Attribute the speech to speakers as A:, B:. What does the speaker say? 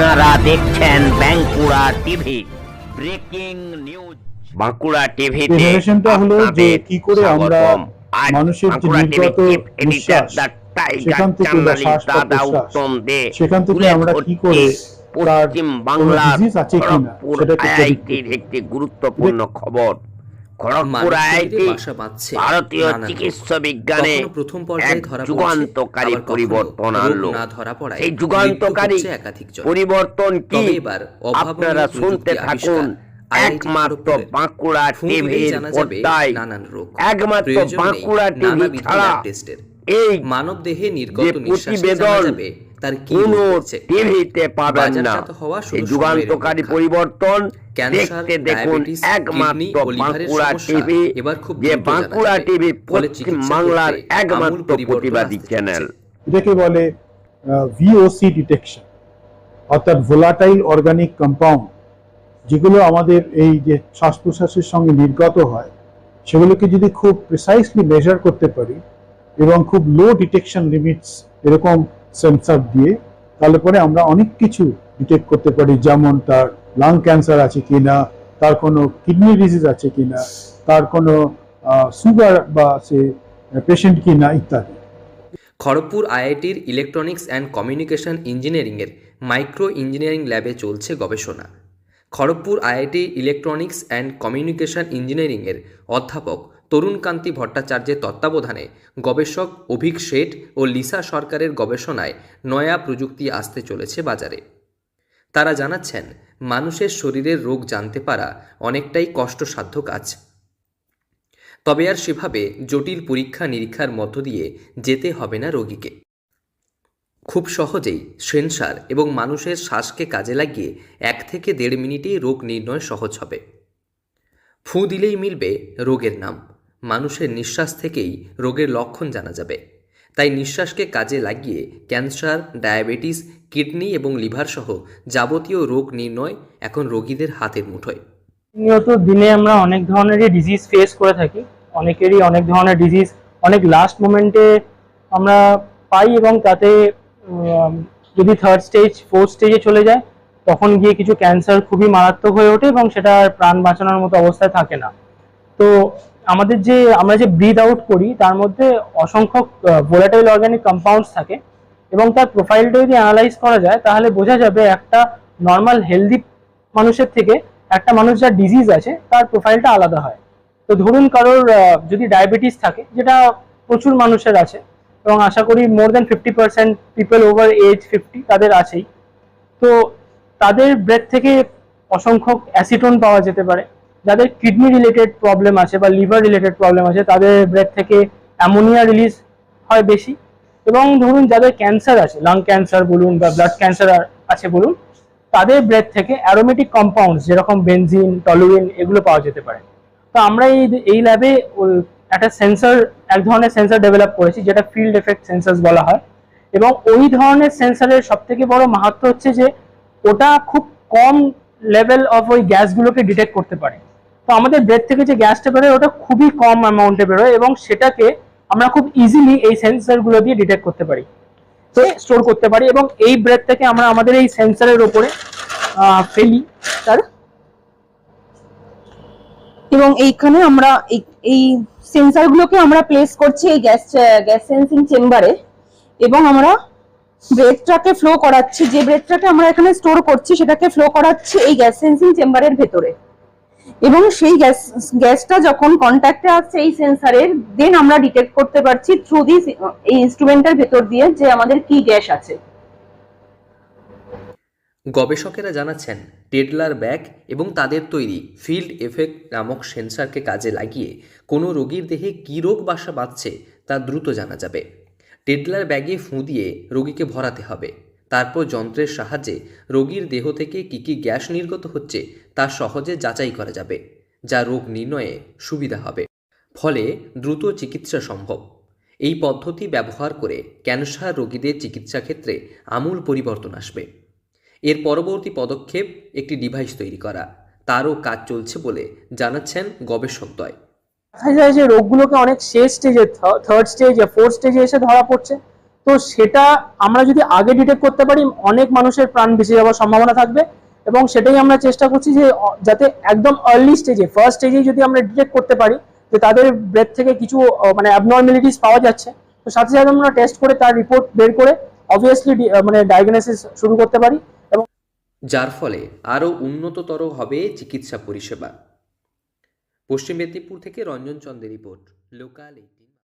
A: আপনারা দেখছেন Bankura TV. Breaking news. Bankura টিভিতে
B: জেনারেশনটা হলো যে কি করে আমরা মানুষের যে নির্গত নিঃশ্বাস সেখান থেকে শ্বাস প্রশ্বাস, সেখান থেকে আমরা কি করে
A: পশ্চিম
B: সেটাকে
A: একটি গুরুত্বপূর্ণ খবর। খড়গপুর আইআইটি
C: শরীরে বাসা বাঁধছে
A: ভারতীয় চিকিৎসা বিজ্ঞানে
C: প্রথম পর্যায়ে ধরা
A: যুগান্তকারী পরিবর্তন আনলো। এই যুগান্তকারী
C: একাধিক
A: পরিবর্তন কি? আপনারা শুনতে থাকুন একমাত্র বাঁকুড়া টিভির পর্দায়।
C: নানান রোগ।
A: একমাত্র বাঁকুড়া টিভি ছাড়া
C: টেস্টের।
A: এই
C: মানব দেহে নির্গত নিঃশ্বাসে
A: প্রতিবেদন
C: তার
A: কোন টিভিতে পাবেন না। এই যুগান্তকারী পরিবর্তন দেখতে দেখুন একমাত্র বাঁকুড়া টিভি
C: এবার খুব
A: যে বাঁকুড়া টিভি পশ্চিম বাংলার একমাত্র প্রতিবাদী চ্যানেল।
B: বলে ভিওসি ডিটেকশন অর্থাৎ ভোলাটাইল অর্গানিক কম্পাউন্ড যেগুলো আমাদের এই যে শ্বাস প্রশ্বাসের সঙ্গে নির্গত হয় সেগুলোকে যদি খুব প্রিসাইসলি মেজার করতে পারি এবং খুব লো ডিটেকশন লিমিটস এরকম সেন্সার দিয়ে, তাহলে পরে আমরা অনেক কিছু ডিটেক্ট করতে পারি। যেমন তার লাং ক্যান্সার আছে কিনা, তার কোনো কিডনি ডিজিজ আছে কিনা, তার কোনো সুগার বা সে পেশেন্ট কি না ইত্যাদি।
C: খড়গপুর আইআইটির ইলেকট্রনিক্স অ্যান্ড কমিউনিকেশন ইঞ্জিনিয়ারিংয়ের মাইক্রো ইঞ্জিনিয়ারিং ল্যাবে চলছে গবেষণা। Kharagpur IIT electronics and communication ইঞ্জিনিয়ারিংয়ের অধ্যাপক তরুণকান্তি ভট্টাচার্যের তত্ত্বাবধানে গবেষক অভিক শেঠ ও লিসা সরকারের গবেষণায় নয়া প্রযুক্তি আসতে চলেছে বাজারে। তারা জানাচ্ছেন, মানুষের শরীরের রোগ জানতে পারা অনেকটাই কষ্টসাধ্য কাজ। তবে আর সেভাবে জটিল পরীক্ষা নিরীক্ষার মধ্য দিয়ে যেতে হবে না রোগীকে। খুব সহজেই সেন্সার এবং মানুষের শ্বাসকে কাজে লাগিয়ে এক থেকে দেড় মিনিটেই রোগ নির্ণয় সহজ হবে। ফু দিলেই মিলবে রোগের নাম। মানুষের নিঃশ্বাস থেকেই রোগের লক্ষণ জানা যাবে। তাই নিঃশ্বাসকে কাজে লাগিয়ে ক্যান্সার, ডায়াবেটিস, কিডনি এবং লিভার সহ যাবতীয় রোগ নির্ণয় এখন রোগীদের হাতের মুঠোয়।
D: নিয়ত দিনে আমরা অনেক ধরনেরই ডিজিজ ফেস করে থাকি। অনেকেরই অনেক ধরনের ডিজিজ অনেক লাস্ট মোমেন্টে আমরা পাই এবং তাতে যদি থার্ড স্টেজ ফোর্থ স্টেজে চলে যায়, তখন গিয়ে কিছু ক্যান্সার খুবই মারাত্মক হয়ে ওঠে এবং সেটা প্রাণ বাঁচানোর মতো অবস্থায় থাকে না। তো আমাদের যে, আমরা যে ব্রিথ আউট করি, তার মধ্যে অসংখ্য ভোলাটাইল অর্গানিক কম্পাউন্ডস থাকে এবং তার প্রোফাইলটা যদি অ্যানালাইজ করা যায়, তাহলে বোঝা যাবে একটা নর্মাল হেলদি মানুষের থেকে একটা মানুষ যার ডিজিজ আছে, তার প্রোফাইলটা আলাদা হয়। তো ধরুন কারোর যদি ডায়াবেটিস থাকে, যেটা প্রচুর মানুষের আছে এবং আশা করি more than fifty percent people over age fifty তাদের আছেই। তো তাদের ব্রেথ থেকে অসংখ্য অ্যাসিটোন পাওয়া যেতে পারে। যাদের কিডনি রিলেটেড প্রবলেম আছে বা লিভার রিলেটেড প্রবলেম আছে তাদের ব্রেথ থেকে অ্যামোনিয়া রিলিজ হয় বেশি। এবং ধরুন যাদের ক্যান্সার আছে লাং ক্যান্সার বলুন বা ব্লাড ক্যান্সার আছে বলুন, তাদের ব্রেথ থেকে অ্যারোমেটিক কম্পাউন্ডস যেরকম বেনজিন টলুইন এগুলো পাওয়া যেতে পারে। তো আমরা এই এই ল্যাবে একটা সেন্সর এক ধরনের সেন্সর ডেভেলপ করেছি, যেটা ফিল্ড এফেক্ট সেন্সার্স বলা হয়। এবং ওই ধরনের সেন্সারের সব থেকে বড় মাহাত্ম হচ্ছে যে, ওটা খুব কম লেভেল অফ ওই গ্যাসগুলোকে ডিটেক্ট করতে পারে। তো আমাদের ব্রেথ থেকে যে গ্যাসটা বেরোয়, ওটা খুবই কম অ্যামাউন্টে বেরোয় এবং সেটাকে আমরা খুব ইজিলি এই সেন্সরগুলো দিয়ে ডিটেক্ট করতে পারি। তো স্টোর করতে পারি এবং এই ব্রেথ থেকে আমরা আমাদের এই সেন্সরের ওপরে ফেলি তার।
E: এবং এইখানে আমরা এই সেন্সারগুলোকে আমরা প্লেস করছি এই গ্যাস গ্যাস সেন্সিং চেম্বারে এবং আমরা ব্রেথটাকে ফ্লো করাচ্ছি। যে ব্রেথটাকে আমরা এখানে স্টোর করছি, সেটাকে ফ্লো করাচ্ছি এই গ্যাস সেন্সিং চেম্বারের ভেতরে। এবং সেই গ্যাস, গ্যাসটা যখন কন্ট্যাক্টে আসছে এই সেন্সারের দেন আমরা ডিটেক্ট করতে পারছি থ্রু দিস এই ইনস্ট্রুমেন্টের ভেতর দিয়ে যে আমাদের কি গ্যাস আছে।
C: গবেষকেরা জানাচ্ছেন, টেডলার ব্যাগ এবং তাদের তৈরি ফিল্ড এফেক্ট নামক সেন্সারকে কাজে লাগিয়ে কোনো রোগীর দেহে কী রোগ বাসা বাঁধছে তা দ্রুত জানা যাবে। টেডলার ব্যাগে ফুঁ দিয়ে রোগীকে ভরাতে হবে। তারপর যন্ত্রের সাহায্যে রোগীর দেহ থেকে কী কী গ্যাস নির্গত হচ্ছে তা সহজে যাচাই করা যাবে, যা রোগ নির্ণয়ে সুবিধা হবে। ফলে দ্রুত চিকিৎসা সম্ভব। এই পদ্ধতি ব্যবহার করে ক্যান্সার রোগীদের চিকিৎসা ক্ষেত্রে আমূল পরিবর্তন আসবে। এর পরবর্তী পদক্ষেপ একটি ডিভাইস তৈরি করা। তারও কাজ চলছে বলে জানাচ্ছেন গবেষকদ্বয়
D: দেখা যায় যে রোগগুলোকে অনেক শেষ স্টেজে থার্ড স্টেজ ফোর্থ স্টেজে এসে ধরা পড়ছে। তো সেটা আমরা যদি আগে ডিটেক্ট করতে পারি, অনেক মানুষের প্রাণ বেঁচে যাওয়ার সম্ভাবনা থাকবে এবং সেটাই আমরা চেষ্টা করছি যে যাতে একদম আর্লি স্টেজে ফার্স্ট স্টেজেই যদি আমরা ডিটেক্ট করতে পারি যে তাদের ব্রেথ থেকে কিছু মানে অ্যাবনর্মালিটিস পাওয়া যাচ্ছে, তো সাথে সাথে আমরা টেস্ট করে তার রিপোর্ট বের করে অবভিয়াসলি মানে ডায়াগনোসিস শুরু করতে পারি এবং
C: যার ফলে আরও উন্নততর হবে চিকিৎসা পরিষেবা। পশ্চিম মেদিনীপুর থেকে রঞ্জন চন্দের রিপোর্ট, লোকালি।